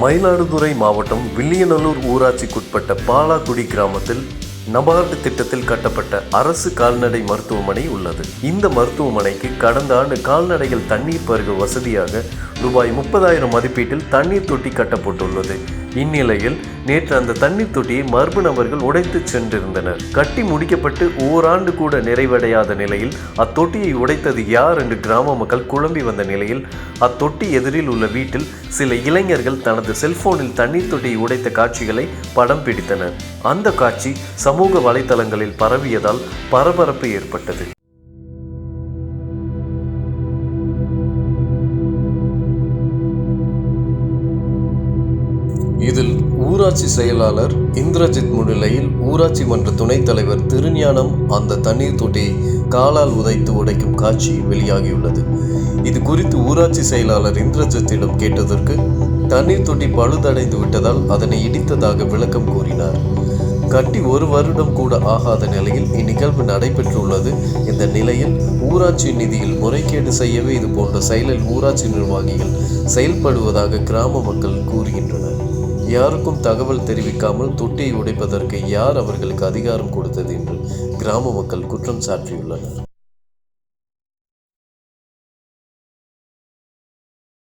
மயிலாடுதுறை மாவட்டம் வில்லியநல்லூர் ஊராட்சிக்குட்பட்ட பாலாக்குடி கிராமத்தில் நபார்டு திட்டத்தில் கட்டப்பட்ட அரசு கால்நடை மருத்துவமனை உள்ளது. இந்த மருத்துவமனைக்கு கடந்த ஆண்டு கால்நடைகள் தண்ணீர் பருக வசதியாக ரூபாய் முப்பதாயிரம் மதிப்பீட்டில் தண்ணீர் தொட்டி கட்டப்பட்டுள்ளது. இந்நிலையில் நேற்று அந்த தண்ணீர் தொட்டியை மர்ம நபர்கள் உடைத்துச் சென்றிருந்தனர். கட்டி முடிக்கப்பட்டு ஓராண்டு கூட நிறைவடையாத நிலையில் அத்தொட்டியை உடைத்தது யார் என்று கிராம மக்கள் குழம்பி வந்த நிலையில் அத்தொட்டி எதிரில் உள்ள வீட்டில் சில இளைஞர்கள் தனது செல்போனில் தண்ணீர் தொட்டியை உடைத்த காட்சிகளை படம் பிடித்தனர். அந்த காட்சி சமூக வலைதளங்களில் பரவியதால் பரபரப்பு ஏற்பட்டது. இதில் ஊராட்சி செயலாளர் இந்திரஜித் முன்னிலையில் ஊராட்சி மன்ற துணைத் தலைவர் திருஞானம் அந்த தண்ணீர் தொட்டியை காலால் உதைத்து உடைக்கும் காட்சி வெளியாகியுள்ளது. இது குறித்து ஊராட்சி செயலாளர் இந்திரஜித்திடம் கேட்டதற்கு தண்ணீர் தொட்டி பழுதடைந்து விட்டதால் அதனை இடித்ததாக விளக்கம் கூறினார். கட்டி ஒரு வருடம் கூட ஆகாத நிலையில் இந்நிகழ்வு நடைபெற்றுள்ளது இந்த நிலையில் ஊராட்சி நிதியில் முறைகேடு செய்யவே இது போன்ற செயலில் ஊராட்சி நிர்வாகிகள் செயல்படுவதாக கிராம மக்கள் கூறுகின்றனர். யாருக்கும் தகவல் தெரிவிக்காமல் தொட்டியை உடைப்பதற்கு யார் அவர்களுக்கு அதிகாரம் கொடுத்தது என்று கிராம மக்கள் குற்றம் சாட்டியுள்ளனர்